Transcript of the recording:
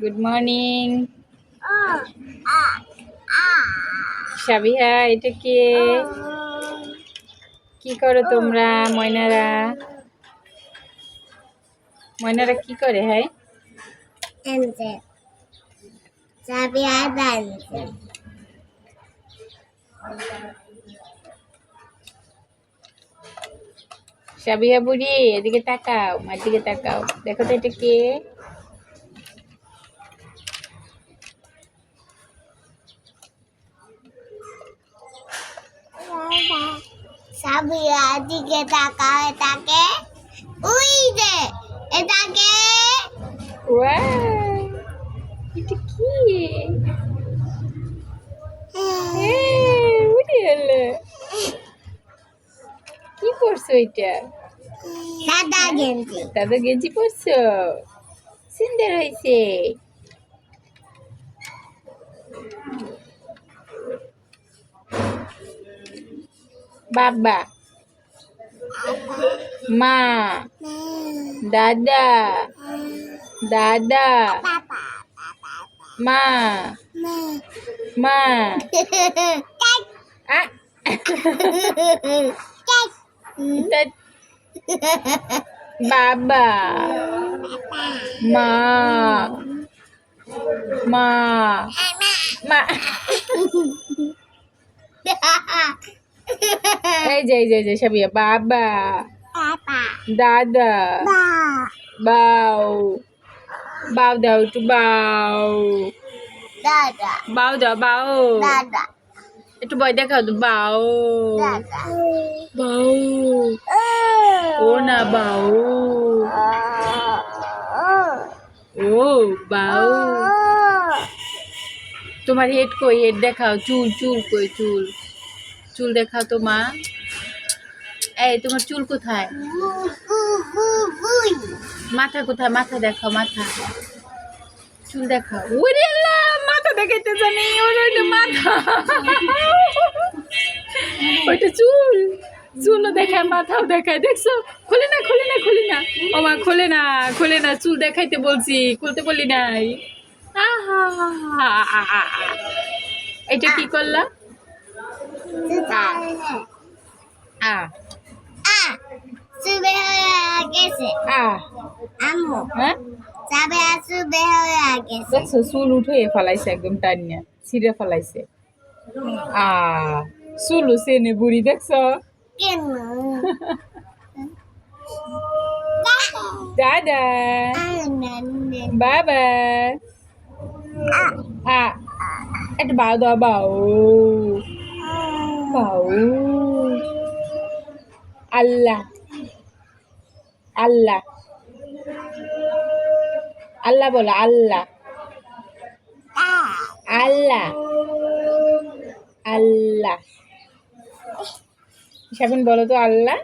Good morning. Sabiha এটা কে. কি করো তোমরা ময়নারা ময়নারা কি করে হ্যাঁ adante. সাবিহা বুড়ি এদিকে তাকাও মার দিকে তাকাও দেখো তো এটা কে Sabi আদিকে তাকাও এটাকে উই দে এটাকে এটা কি? এ, উড়ে কি করছ এটা? দাদা গেঞ্জি। দাদা গেঞ্জি পরছো? সুন্দর হয়েছে। বাবা। মা দাদা দাদা মা মা বাবা মা মা মা এই যে এই যে যে সাবিয়া বাবা। দাদা। বাউ বাউ দাও একটু বাউ দাদা। বাউ দাও বাউ দাদা। একটু বই দেখাও তো বাউ বাউ ও না বাউ ও বাউ তোমার হেড কই? হেড দেখাও চুল চুল কই চুল? চুল দেখাও তো, মা। এই, তোমার চুল কোথায়? মাথা কোথায়? মাথা দেখাও, মাথা। চুল দেখাও। ওরে মাথা দেখাইতে জানি ওইটা মাথা। ওইটা চুল। চুলও দেখায়, মাথাও দেখায়, দেখছ? খুলে না খুলে না, খুলি না। ও মা, খুলে না খুলে না, চুল দেখাইতে বলছি, খুলতে বলি নাই। আহা। এটা কি করলা? আ সুবে হয়ে গেছে আ আম্মু হ্যাঁ যাবে সুবে হয়ে গেছে দেখছ চুল উঠে ফেলাইছে একদম টানিয়া ছিঁড়ে ফেলাইছে আ চুল সেনে বুড়ি দেখছ কেন দাদা বাবা আ একটা বাউ দাও বাউ বাউ আল্লাহ আল্লাহ। আল্লাহ বলো আল্লাহ। আল্লাহ আল্লাহ। সাবিন বলো তো আল্লাহ।